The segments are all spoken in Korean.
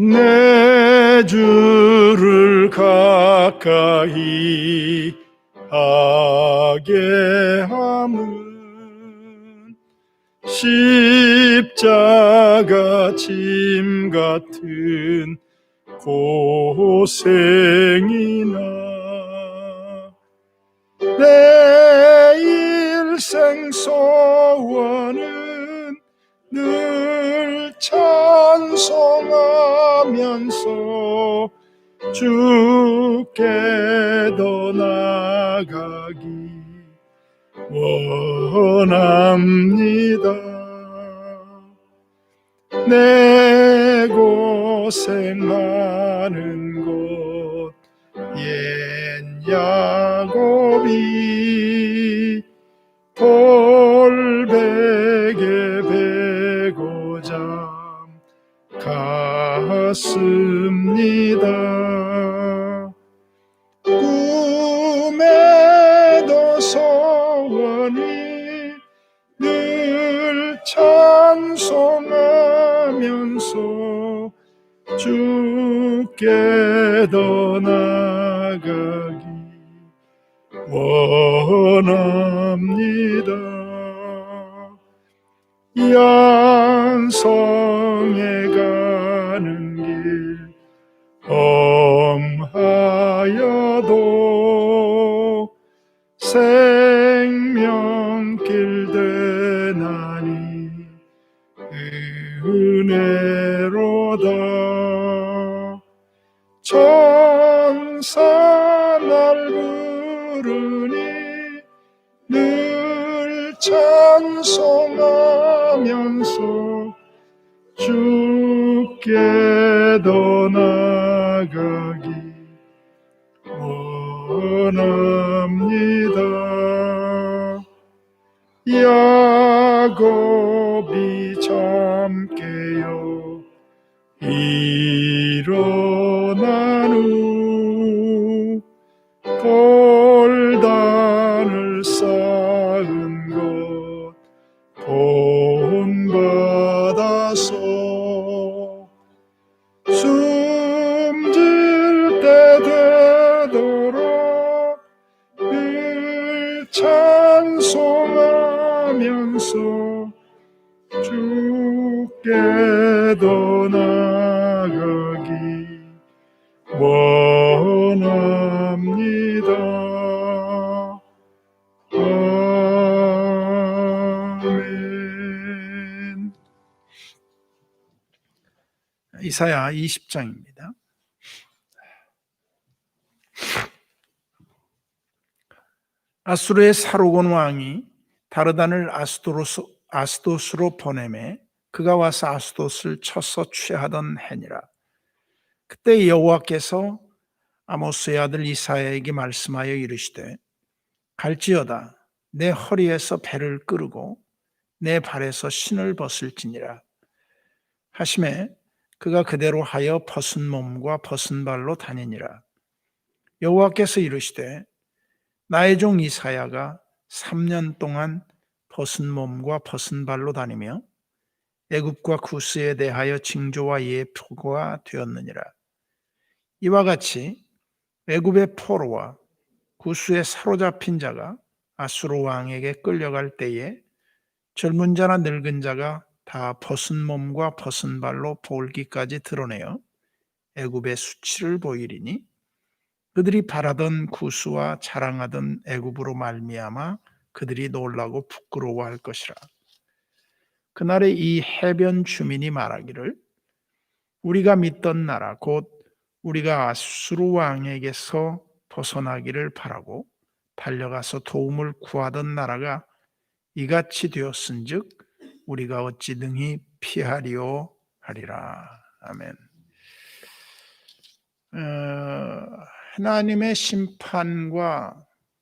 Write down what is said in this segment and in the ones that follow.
내 주를 가까이 하게 함은 십자가 짐 같은 고생이나 내 일생 소원은 찬송하면서 주께 더 나가기 원합니다. 내 고생 많은 곳옛 야곱이 갔습니다. 꿈에도 소원이 늘 찬송하면서 주께 더 나가기 원합니다. 양성에 생명길 되나니 은혜로다. 천사 날 부르니 늘 찬송하면서 주께 더 나가기 원합 야곱이 참 더 나가기 원합니다. 아멘. 이사야 20장입니다. 아수르의 사로곤 왕이 다르단을 아스도로스, 아스도스로 보내매 그가 와서 아스도스를 쳐서 취하던 해니라. 그때 여호와께서 아모스의 아들 이사야에게 말씀하여 이르시되 갈지어다 내 허리에서 배를 끄르고 내 발에서 신을 벗을지니라 하심에 그가 그대로 하여 벗은 몸과 벗은 발로 다니니라 여호와께서 이르시되 나의 종 이사야가 3년 동안 벗은 몸과 벗은 발로 다니며 애굽과 구스에 대하여 징조와 예표가 되었느니라 이와 같이 애굽의 포로와 구스에 사로잡힌 자가 아수르 왕에게 끌려갈 때에 젊은 자나 늙은 자가 다 벗은 몸과 벗은 발로 볼기까지 드러내어 애굽의 수치를 보이리니 그들이 바라던 구스와 자랑하던 애굽으로 말미암아 그들이 놀라고 부끄러워할 것이라. 그날에 이 해변 주민이 말하기를 우리가 믿던 나라 곧 우리가 아수르 왕에게서 벗어나기를 바라고 달려가서 도움을 구하던 나라가 이같이 되었은즉 우리가 어찌 능히 피하리오 하리라 아멘. 어, 하나님의 심판과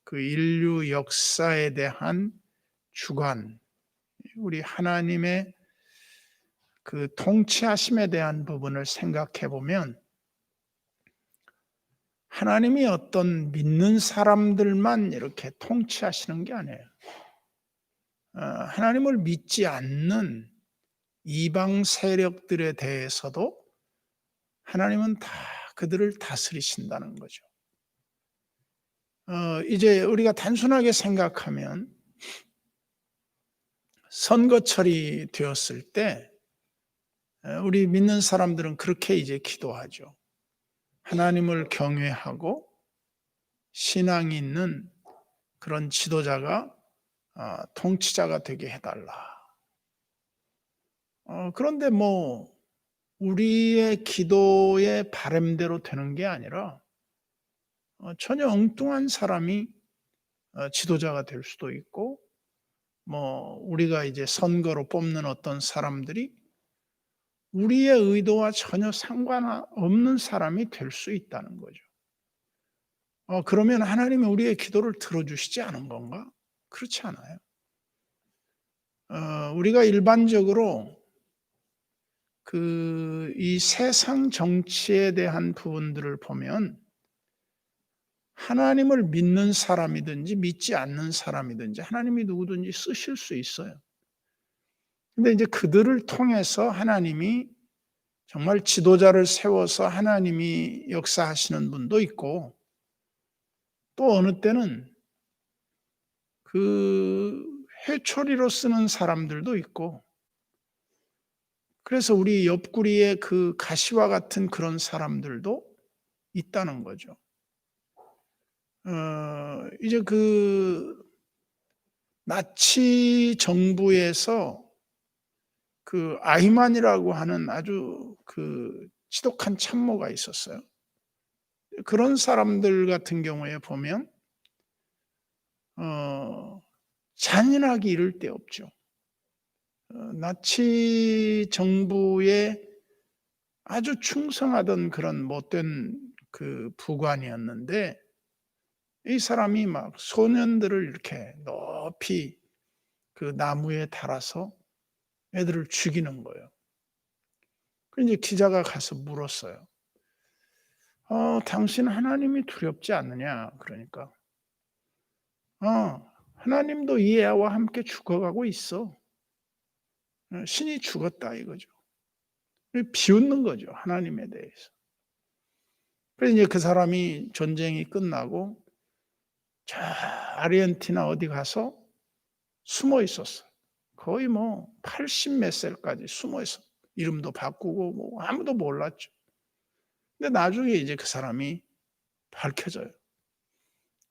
그 인류 역사에 대한 주관, 우리 하나님의 그 통치하심에 대한 부분을 생각해 보면 하나님이 어떤 믿는 사람들만 이렇게 통치하시는 게 아니에요. 어, 하나님을 믿지 않는 이방 세력들에 대해서도 하나님은 다 그들을 다스리신다는 거죠. 어, 이제 우리가 단순하게 생각하면 선거철이 되었을 때 우리 믿는 사람들은 그렇게 이제 기도하죠. 하나님을 경외하고 신앙이 있는 그런 지도자가 어, 통치자가 되게 해달라. 어, 그런데 뭐 우리의 기도의 바램대로 되는 게 아니라 어, 전혀 엉뚱한 사람이 지도자가 될 수도 있고 뭐 우리가 이제 선거로 뽑는 어떤 사람들이 우리의 의도와 전혀 상관없는 사람이 될 수 있다는 거죠. 어, 그러면 하나님이 우리의 기도를 들어주시지 않은 건가? 그렇지 않아요. 어, 우리가 일반적으로 그 이 세상 정치에 대한 부분들을 보면 하나님을 믿는 사람이든지 믿지 않는 사람이든지 하나님이 누구든지 쓰실 수 있어요. 근데 이제 그들을 통해서 하나님이 정말 지도자를 세워서 하나님이 역사하시는 분도 있고 또 어느 때는 그 해초리로 쓰는 사람들도 있고 그래서 우리 옆구리에 그 가시와 같은 그런 사람들도 있다는 거죠. 어, 이제 그 나치 정부에서 그 아히만이라고 하는 아주 그 지독한 참모가 있었어요. 그런 사람들 같은 경우에 보면 어, 잔인하기 이를 데 없죠. 어, 나치 정부에 아주 충성하던 그런 못된 그 부관이었는데 이 사람이 막 소년들을 이렇게 높이 그 나무에 달아서 애들을 죽이는 거예요. 그 이제 기자가 가서 물었어요. 어, 당신 하나님이 두렵지 않느냐? 그러니까. 어, 하나님도 이 애와 함께 죽어가고 있어. 어, 신이 죽었다 이거죠. 비웃는 거죠. 하나님에 대해서. 그래서 이제 그 사람이 전쟁이 끝나고 저 아르헨티나 어디 가서 숨어 있었어. 거의 뭐 80몇 살까지 숨어 있어. 이름도 바꾸고 뭐 아무도 몰랐죠. 근데 나중에 이제 그 사람이 밝혀져요.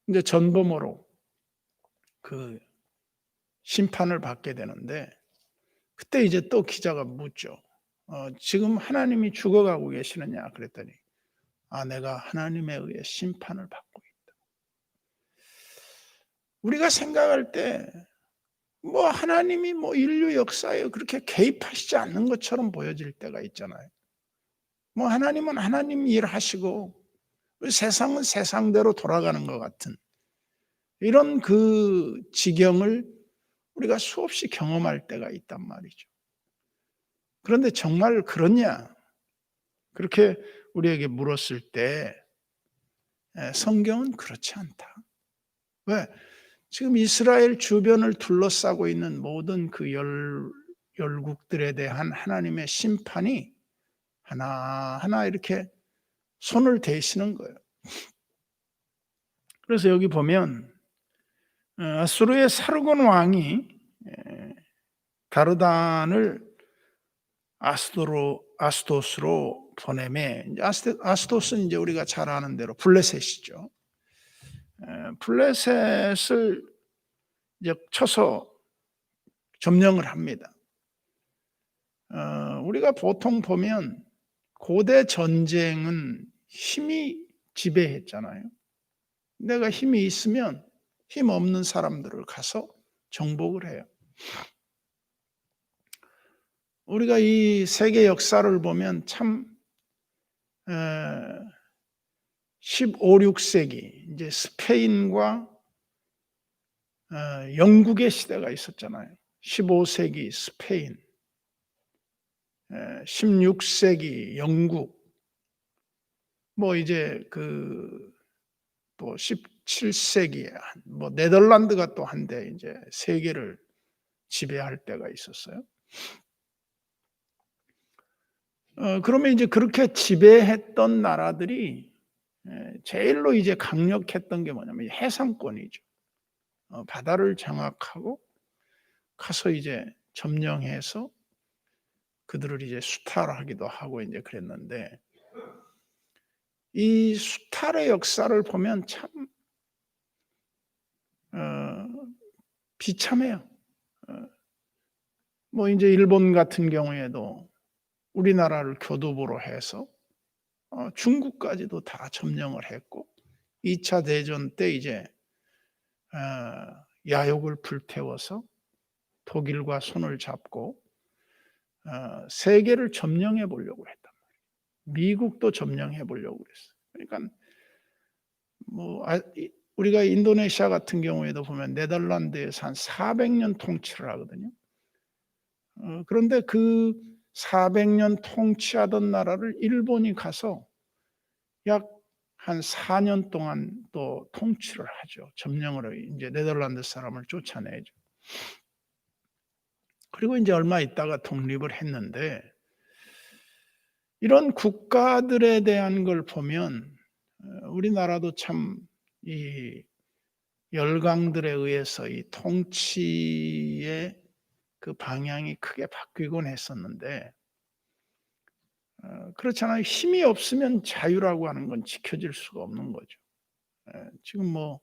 이제 전범으로 그 심판을 받게 되는데 그때 이제 또 기자가 묻죠. 어, 지금 하나님이 죽어가고 계시느냐 그랬더니 아 내가 하나님에 의해 심판을 받고. 우리가 생각할 때 뭐 하나님이 뭐 인류 역사에 그렇게 개입하시지 않는 것처럼 보여질 때가 있잖아요. 뭐 하나님은 하나님 일 하시고 세상은 세상대로 돌아가는 것 같은 이런 그 지경을 우리가 수없이 경험할 때가 있단 말이죠. 그런데 정말 그렇냐? 그렇게 우리에게 물었을 때 성경은 그렇지 않다. 왜? 지금 이스라엘 주변을 둘러싸고 있는 모든 그 열, 열국들에 대한 하나님의 심판이 하나하나 이렇게 손을 대시는 거예요. 그래서 여기 보면 어, 아수르의 사르곤 왕이 다르단을 아스도로 아스도스로 보내매 아스도스는 이제 우리가 잘 아는 대로 블레셋이죠. 블레셋을 이제 쳐서 점령을 합니다. 어, 우리가 보통 보면 고대 전쟁은 힘이 지배했잖아요. 내가 힘이 있으면 힘 없는 사람들을 가서 정복을 해요. 우리가 이 세계 역사를 보면 참 15, 16세기 이제 스페인과 어, 영국의 시대가 있었잖아요. 15세기 스페인, 16세기 영국, 뭐 이제 그 또 17세기에 뭐 네덜란드가 또 한데 이제 세계를 지배할 때가 있었어요. 어 그러면 이제 그렇게 지배했던 나라들이 예 제일로 이제 강력했던 게 뭐냐면 해상권이죠. 어 바다를 장악하고 가서 이제 점령해서 그들을 이제 수탈하기도 하고 인제 그랬는데 이 수탈의 역사를 보면 참 어 비참해요. 어뭐 인제 일본 같은 경우에도 우리나라를 교두보로 해서 어 중국까지도 다 점령을 했고 2차 대전 때 이제 어 야욕을 불태워서 독일과 손을 잡고 어 세계를 점령해 보려고 했단 말이에요. 미국도 점령해 보려고 그랬어요. 그러니깐 뭐아이 우리가 인도네시아 같은 경우에도 보면 네덜란드에서 한 400년 통치를 하거든요. 어 그런데 그 400년 통치하던 나라를 일본이 가서 약 한 4년 동안 또 통치를 하죠. 점령을 인제 네덜란드 사람을 쫓아내죠. 그리고 인제 얼마 있다가 독립을 했는데 이런 국가들에 대한 걸 보면 어 우리나라도 참 이 열강들에 의해서 이 통치의 그 방향이 크게 바뀌곤 했었는데 어 그렇잖아요. 힘이 없으면 자유라고 하는 건 지켜질 수가 없는 거죠. 예 지금 뭐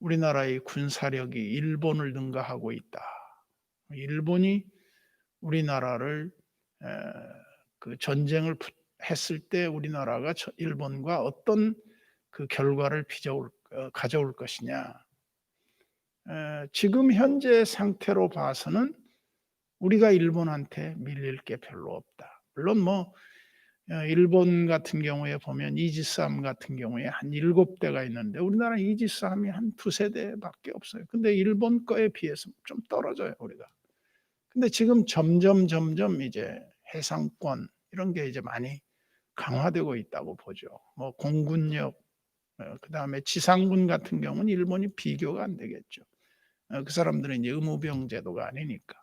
우리나라의 군사력이 일본을 능가하고 있다. 일본이 우리나라를 에그 전쟁을 붙 했을 때 우리나라가 저 일본과 어떤 그 결과를 빚어올 어 가져올 것이냐. 에 지금 현재 상태로 봐서는 우리가 일본한테 밀릴 게 별로 없다. 물론 뭐어 일본 같은 경우에 보면 이지스함 같은 경우에 한7 대가 있는데 우리나라는 이지스함이 한2-3 대밖에 없어요. 근데 일본 거에 비해서 좀 떨어져요, 우리가. 근데 지금 점점, 점점 이제 해상권 이런 게 이제 많이 강화되고 있다고 보죠. 뭐 공군력 어 그다음에 지상군 같은 경우는 일본이 비교가 안 되겠죠. 어그 사람들은 이제 의무병 제도가 아니니까.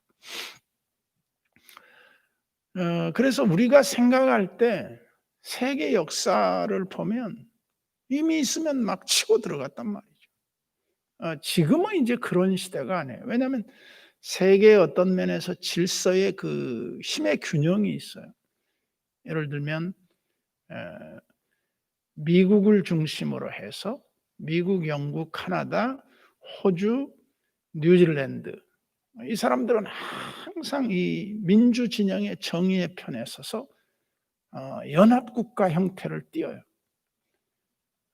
어 그래서 우리가 생각할 때 세계 역사를 보면 이미 있으면 막 치고 들어갔단 말이죠. 어 지금은 인제 그런 시대가 아니에요. 왜냐하면 세계의 어떤 면에서 질서의 그 힘의 균형이 있어요. 예를 들면 에 미국을 중심으로 해서 미국, 영국, 카나다, 호주, 뉴질랜드 이 사람들은 항상 이 민주 진영의 정의의 편에 서서 어 연합 국가 형태를 띠어요.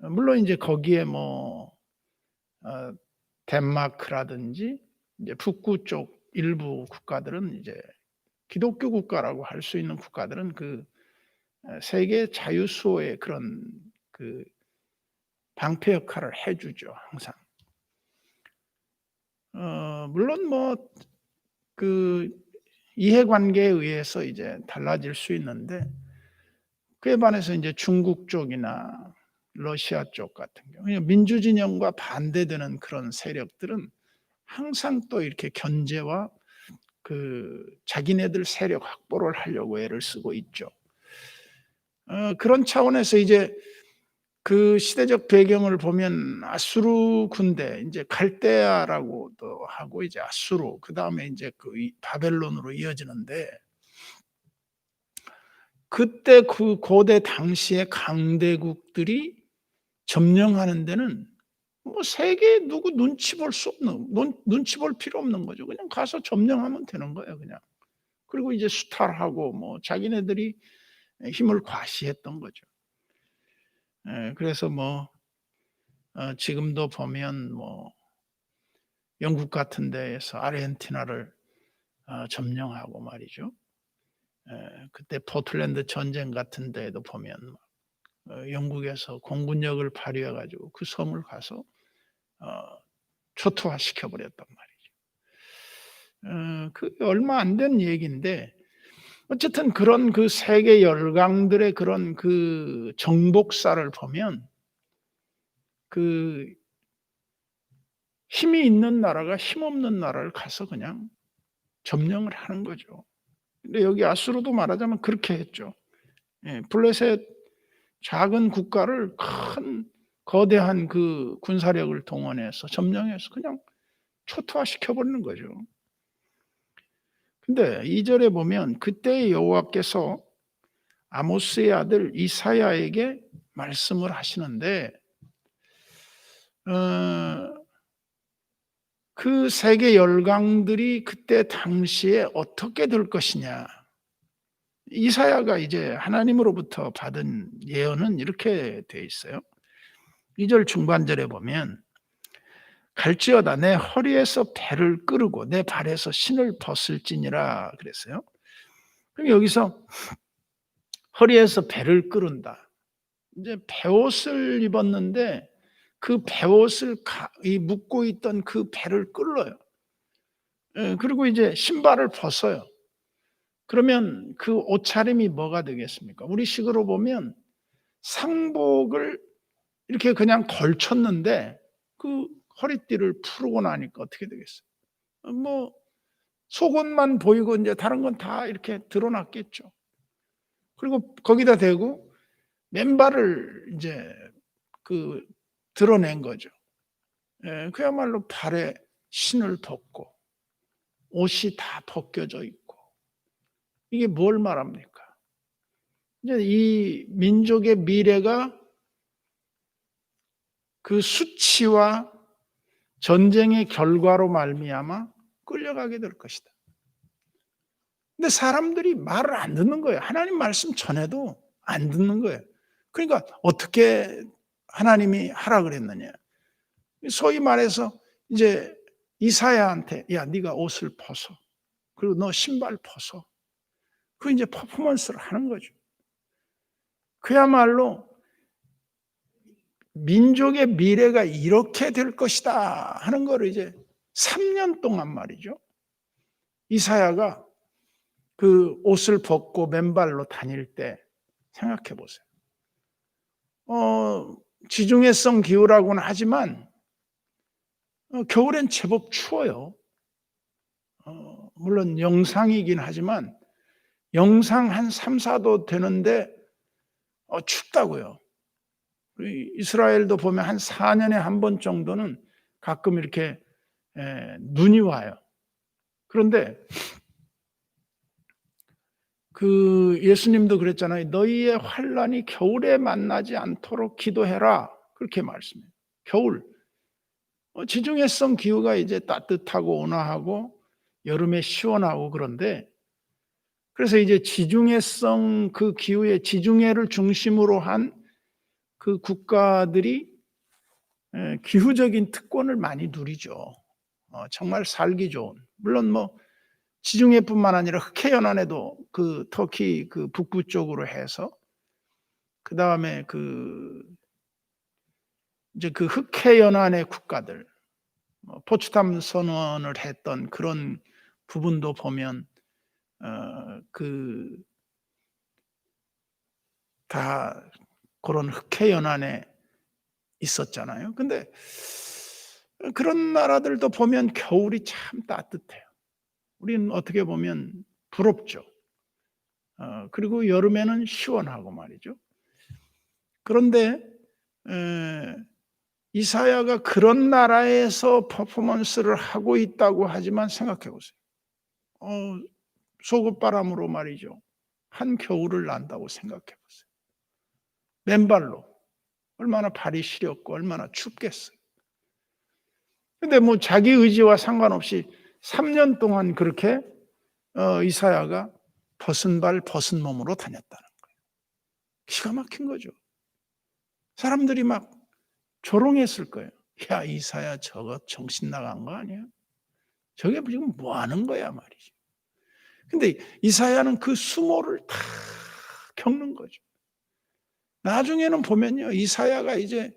어 물론 인제 거기에 뭐어 덴마크라든지 이제 북구 쪽 일부 국가들은 이제 기독교 국가라고 할 수 있는 국가들은 그에 세계 자유 수호의 그런 그 방패 역할을 해 주죠, 항상. 어 물론 뭐 그 이해관계에 의해서 이제 달라질 수 있는데 그에 반해서 인제 중국 쪽이나 러시아 쪽 같은 경우에 민주 진영과 반대되는 그런 세력들은 항상 또 이렇게 견제와 그 자기네들 세력 확보를 하려고 애를 쓰고 있죠. 어 그런 차원에서 이제 그 시대적 배경을 보면 아수르 군대 인제 갈대아라고 도 하고 이제 아수르 그 다음에 인제 그이 바벨론으로 이어지는데 그때 그 고대 당시의 강대국들이 점령하는 데는 뭐 세계에 누구 눈치 볼 수 없는 눈 눈치 볼 필요 없는 거죠. 그냥 가서 점령하면 되는 거예요, 그냥. 그리고 이제 수탈하고 뭐 자기네들이 에 힘을 과시했던 거죠. 예 그래서 뭐 어 지금도 보면 뭐 영국 같은 데에서 아르헨티나를 어 점령하고 말이죠. 예 그때 포틀랜드 전쟁 같은 데에도 보면 어 영국에서 공군력을 발휘해 가지고 그 섬을 가서 어 초토화시켜 버렸단 말이죠. 어 그게 얼마 안 된 얘기인데 어쨌든 그런 그 세계 열강들의 그런 그 정복사를 보면 그 힘이 있는 나라가 힘없는 나라를 가서 그냥 점령을 하는 거죠. 근데 여기 아수르도 말하자면 그렇게 했죠. 예, 블레셋 작은 국가를 큰 거대한 그 군사력을 동원해서 점령해서 그냥 초토화시켜 버리는 거죠. 근데 2절에 보면 그때 여호와께서 아모스의 아들 이사야에게 말씀을 하시는데 어, 그 세계 열강들이 그때 당시에 어떻게 될 것이냐. 이사야가 이제 하나님으로부터 받은 예언은 이렇게 돼 있어요. 2절 중반절에 보면 갈지어다 내 허리에서 배를 끄르고 내 발에서 신을 벗을지니라 그랬어요. 그럼 여기서 허리에서 배를 끄른다. 이제 배옷을 입었는데 그 배옷을 묶고 있던 그 배를 끌어요. 예, 그리고 이제 신발을 벗어요. 그러면 그 옷차림이 뭐가 되겠습니까? 우리 식으로 보면 상복을 이렇게 그냥 걸쳤는데 그 허리띠를 풀고 나니까 어떻게 되겠어요? 뭐 속옷만 보이고 이제 다른 건 다 이렇게 드러났겠죠. 그리고 거기다 대고 맨발을 이제 그 드러낸 거죠. 예, 그야말로 발에 신을 벗고 옷이 다 벗겨져 있고 이게 뭘 말합니까? 이제 이 민족의 미래가 그 수치와 전쟁의 결과로 말미암아 끌려가게 될 것이다. 근데 사람들이 말을 안 듣는 거예요. 하나님 말씀 전해도 안 듣는 거예요. 그러니까 어떻게 하나님이 하라 그랬느냐? 소위 말해서 이제 이사야한테 야 네가 옷을 벗어. 그리고 너 신발 벗어. 그 이제 퍼포먼스를 하는 거죠. 그야말로 민족의 미래가 이렇게 될 것이다 하는 거를 이제 3년 동안 말이죠. 이사야가 그 옷을 벗고 맨발로 다닐 때 생각해 보세요. 어, 지중해성 기후라고는 하지만 어, 겨울엔 제법 추워요. 어, 물론 영상이긴 하지만 영상 한 3, 4도 되는데 어, 춥다고요. 이스라엘도 보면 한 4년에 한 번 정도는 가끔 이렇게 에, 눈이 와요. 그런데 그 예수님도 그랬잖아요. 너희의 환란이 겨울에 만나지 않도록 기도해라. 그렇게 말씀해요. 겨울. 어, 지중해성 기후가 이제 따뜻하고 온화하고 여름에 시원하고 그런데 그래서 이제 지중해성 그 기후의 지중해를 중심으로 한 그 국가들이 기후적인 특권을 많이 누리죠. 어, 정말 살기 좋은. 물론 뭐 지중해뿐만 아니라 흑해 연안에도 그 터키 그 북부 쪽으로 해서 그 다음에 그 이제 그 흑해 연안의 국가들 뭐 포츠담 선언을 했던 그런 부분도 보면 어그 다 그런 흑해 연안에 있었잖아요. 근데 그런 나라들도 보면 겨울이 참 따뜻해요. 우리는 어떻게 보면 부럽죠. 어, 그리고 여름에는 시원하고 말이죠. 그런데 에, 이사야가 그런 나라에서 퍼포먼스를 하고 있다고 하지만 생각해 보세요. 어, 소급 바람으로 말이죠. 한 겨울을 난다고 생각해 보세요. 맨발로 얼마나 발이 시렸고 얼마나 춥겠어요. 근데 뭐 자기 의지와 상관없이 3년 동안 그렇게 어, 이사야가 벗은 발 벗은 몸으로 다녔다는 거예요. 기가 막힌 거죠. 사람들이 막 조롱했을 거예요. 야 이사야 저거 정신 나간 거 아니야? 저게 지금 뭐 하는 거야 말이죠. 근데 이사야는 그 수모를 다 겪는 거죠. 나중에는 보면요. 이사야가 이제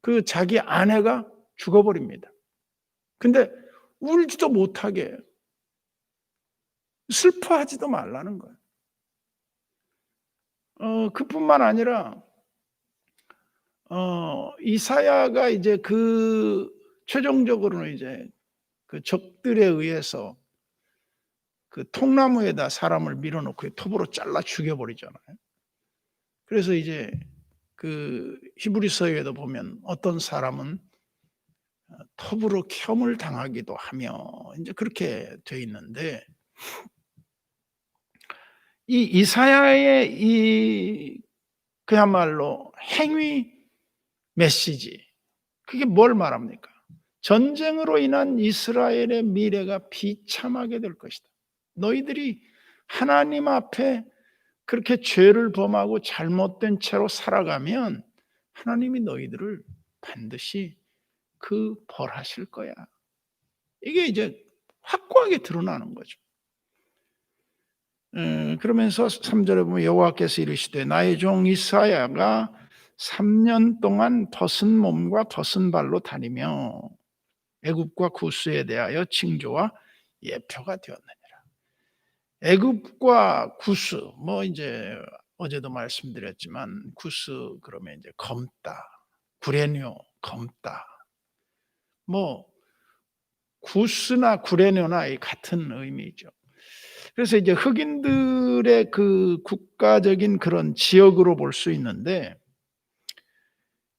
그 자기 아내가 죽어버립니다. 근데 울지도 못하게 슬퍼하지도 말라는 거예요. 어, 그뿐만 아니라 어, 이사야가 이제 그 최종적으로는 이제 그 적들에 의해서 그 통나무에다 사람을 밀어놓고 톱으로 잘라 죽여버리잖아요. 그래서 이제 그 히브리서에도 보면 어떤 사람은 어, 톱으로 켬을 당하기도 하며 이제 그렇게 돼 있는데 이 이사야의 이 그야말로 행위 메시지 그게 뭘 말합니까? 전쟁으로 인한 이스라엘의 미래가 비참하게 될 것이다. 너희들이 하나님 앞에 그렇게 죄를 범하고 잘못된 채로 살아가면 하나님이 너희들을 반드시 그 벌하실 거야. 이게 이제 확고하게 드러나는 거죠. 음, 그러면서 3절에 보면 여호와께서 이르시되 나의 종 이사야가 3년 동안 벗은 몸과 벗은 발로 다니며 애굽과 구스에 대하여 징조와 예표가 되었느니라. 애굽과 구스 뭐 이제 어제도 말씀드렸지만 구스 그러면 이제 검다, 구레뇨, 검다. 뭐 구스나 구레뇨나 같은 의미죠. 그래서 이제 흑인들의 그 국가적인 그런 지역으로 볼 수 있는데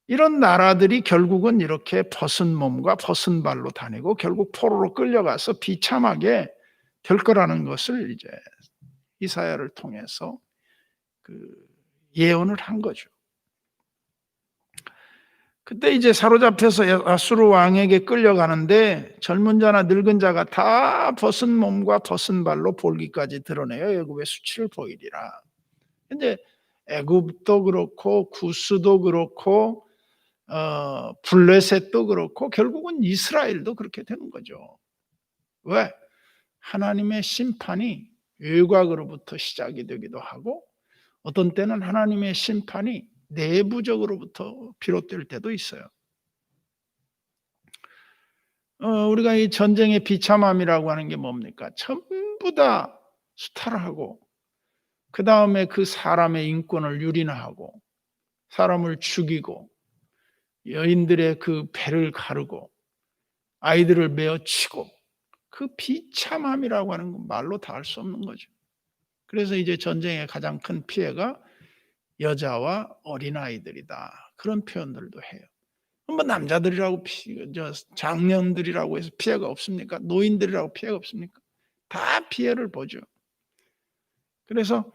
이런 나라들이 결국은 이렇게 벗은 몸과 벗은 발로 다니고 결국 포로로 끌려가서 비참하게 될 거라는 것을 이제 이사야를 통해서 그 예언을 한 거죠. 그때 이제 사로잡혀서 아수르 왕에게 끌려가는데 젊은 자나 늙은 자가 다 벗은 몸과 벗은 발로 볼기까지 드러내어 애굽의 수치를 보이리라. 근데 애굽도 그렇고 구스도 그렇고 어, 블레셋도 그렇고 결국은 이스라엘도 그렇게 되는 거죠. 왜? 하나님의 심판이 외곽으로부터 시작이 되기도 하고 어떤 때는 하나님의 심판이 내부적으로부터 비롯될 때도 있어요. 어, 우리가 이 전쟁의 비참함이라고 하는 게 뭡니까? 전부 다 수탈하고 그 다음에 그 사람의 인권을 유린하고 사람을 죽이고 여인들의 그 배를 가르고 아이들을 메어치고 그 비참함이라고 하는 건 말로 다 할 수 없는 거죠. 그래서 이제 전쟁의 가장 큰 피해가 여자와 어린아이들이다. 그런 표현들도 해요. 뭐 남자들이라고 피, 저 장년들이라고 해서 피해가 없습니까? 노인들이라고 피해가 없습니까? 다 피해를 보죠. 그래서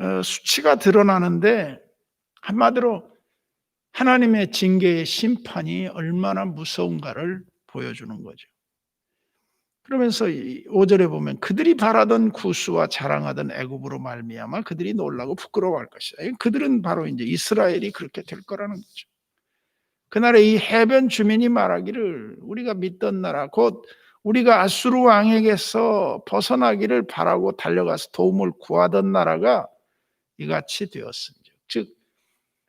어, 수치가 드러나는데 한마디로 하나님의 징계의 심판이 얼마나 무서운가를 보여주는 거죠. 그러면서 5절에 보면 그들이 바라던 구수와 자랑하던 애굽으로 말미암아 그들이 놀라고 부끄러워할 것이다. 그들은 바로 이제 이스라엘이 그렇게 될 거라는 거죠. 그날에 이 해변 주민이 말하기를 우리가 믿던 나라 곧 우리가 아수르 왕에게서 벗어나기를 바라고 달려가서 도움을 구하던 나라가 이같이 되었습니다. 즉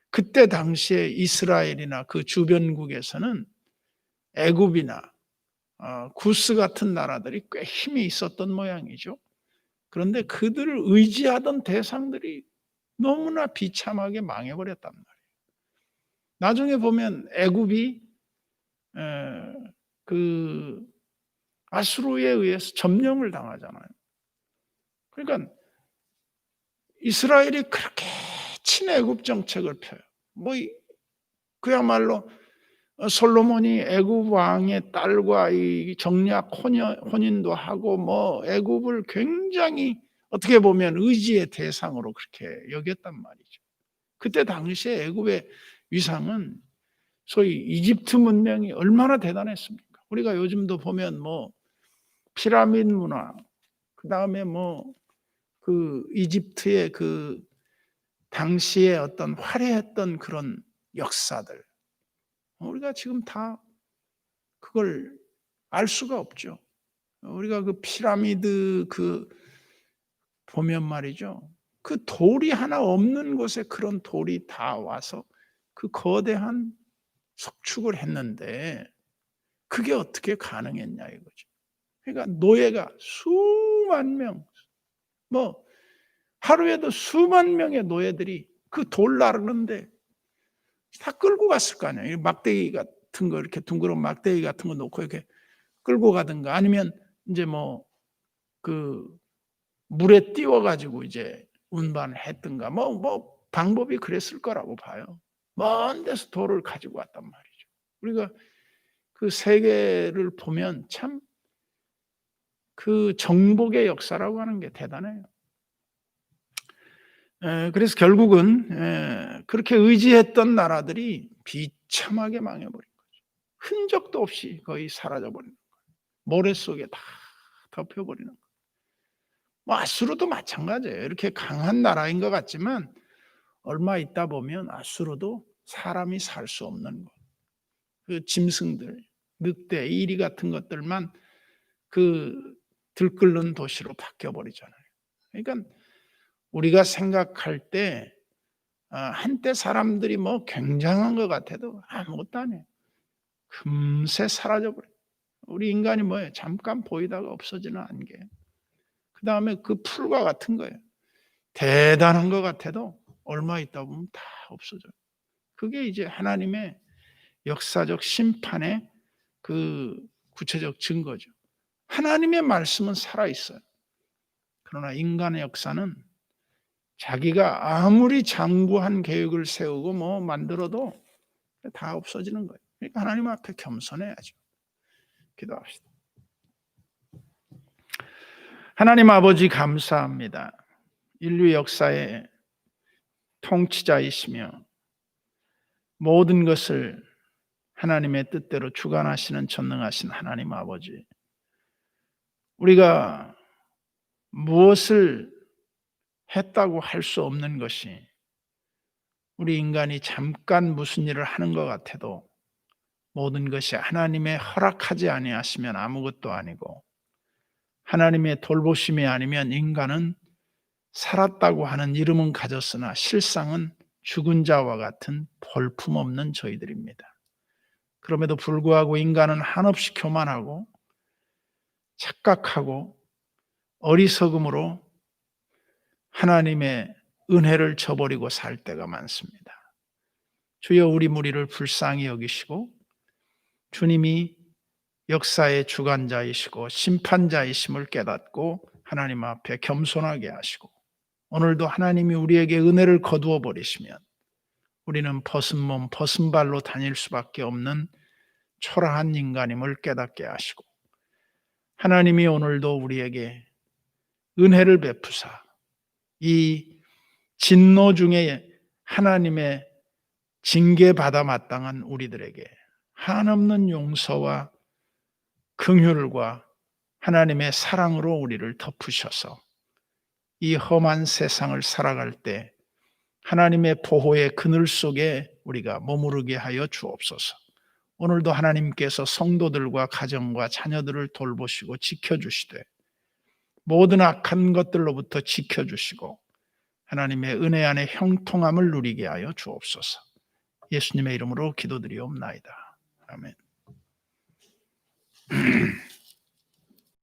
그때 당시에 이스라엘이나 그 주변국에서는 애굽이나 어, 구스 같은 나라들이 꽤 힘이 있었던 모양이죠. 그런데 그들을 의지하던 대상들이 너무나 비참하게 망해버렸단 말이에요. 나중에 보면 애굽이 그 아수르에 의해서 점령을 당하잖아요. 그러니까 이스라엘이 그렇게 친애굽 정책을 펴요. 뭐 그야말로 어, 솔로몬이 애굽 왕의 딸과 이 정략 혼인, 도 하고 뭐 애굽을 굉장히 어떻게 보면 의지의 대상으로 그렇게 여겼단 말이죠. 그때 당시에 애굽의 위상은 소위 이집트 문명이 얼마나 대단했습니까? 우리가 요즘도 보면 뭐 피라미드 문화, 그 다음에 뭐 그 이집트의 그 당시에 어떤 화려했던 그런 역사들, 우리가 지금 다 그걸 알 수가 없죠. 우리가 그 피라미드 그 보면 말이죠. 그 돌이 하나 없는 곳에 그런 돌이 다 와서 그 거대한 석축을 했는데 그게 어떻게 가능했냐 이거죠. 그러니까 노예가 수만 명, 뭐 하루에도 수만 명의 노예들이 그 돌 나르는데 다 끌고 갔을 거 아니에요. 막대기 같은 거 이렇게 둥그런 막대기 같은 거 놓고 이렇게 끌고 가든가 아니면 이제 뭐 그 물에 띄워 가지고 이제 운반을 했든가 뭐뭐 방법이 그랬을 거라고 봐요. 먼 데서 돌을 가지고 왔단 말이죠. 우리가 그 세계를 보면 참 그 정복의 역사라고 하는 게 대단해요. 에, 그래서 결국은 에, 그렇게 의지했던 나라들이 비참하게 망해버린 거죠. 흔적도 없이 거의 사라져버리는 거예요. 모래 속에 다 덮여버리는 거예요. 뭐 아수르도 마찬가지예요. 이렇게 강한 나라인 것 같지만 얼마 있다 보면 아수르도 사람이 살 수 없는 것. 그 짐승들, 늑대, 이리 같은 것들만 그 들끓는 도시로 바뀌어 버리잖아요. 그러니까 우리가 생각할 때 아, 한때 사람들이 뭐 굉장한 것 같아도 아무것도 아니에요. 금세 사라져 버려요. 우리 인간이 뭐예요? 잠깐 보이다가 없어지는 안개. 그 다음에 그 풀과 같은 거예요. 대단한 것 같아도 얼마 있다 보면 다 없어져요. 그게 이제 하나님의 역사적 심판의 그 구체적 증거죠. 하나님의 말씀은 살아 있어요. 그러나 인간의 역사는 자기가 아무리 장구한 계획을 세우고 뭐 만들어도 다 없어지는 거예요. 그러니까 하나님 앞에 겸손해야죠. 기도합시다. 하나님 아버지 감사합니다. 인류 역사의 통치자이시며 모든 것을 하나님의 뜻대로 주관하시는 전능하신 하나님 아버지. 우리가 무엇을 했다고 할 수 없는 것이 우리 인간이 잠깐 무슨 일을 하는 것 같아도 모든 것이 하나님의 허락하지 아니하시면 아무것도 아니고 하나님의 돌보심이 아니면 인간은 살았다고 하는 이름은 가졌으나 실상은 죽은 자와 같은 볼품없는 저희들입니다. 그럼에도 불구하고 인간은 한없이 교만하고 착각하고 어리석음으로 하나님의 은혜를 저버리고 살 때가 많습니다. 주여 우리 무리를 불쌍히 여기시고 주님이 역사의 주관자이시고 심판자이심을 깨닫고 하나님 앞에 겸손하게 하시고 오늘도 하나님이 우리에게 은혜를 거두어 버리시면 우리는 벗은 몸, 벗은 발로 다닐 수밖에 없는 초라한 인간임을 깨닫게 하시고 하나님이 오늘도 우리에게 은혜를 베푸사 이 진노 중에 하나님의 징계받아 마땅한 우리들에게 한없는 용서와 긍휼과 하나님의 사랑으로 우리를 덮으셔서 이 험한 세상을 살아갈 때 하나님의 보호의 그늘 속에 우리가 머무르게 하여 주옵소서. 오늘도 하나님께서 성도들과 가정과 자녀들을 돌보시고 지켜주시되 모든 악한 것들로부터 지켜주시고 하나님의 은혜 안에 형통함을 누리게 하여 주옵소서. 예수님의 이름으로 기도드리옵나이다. 아멘.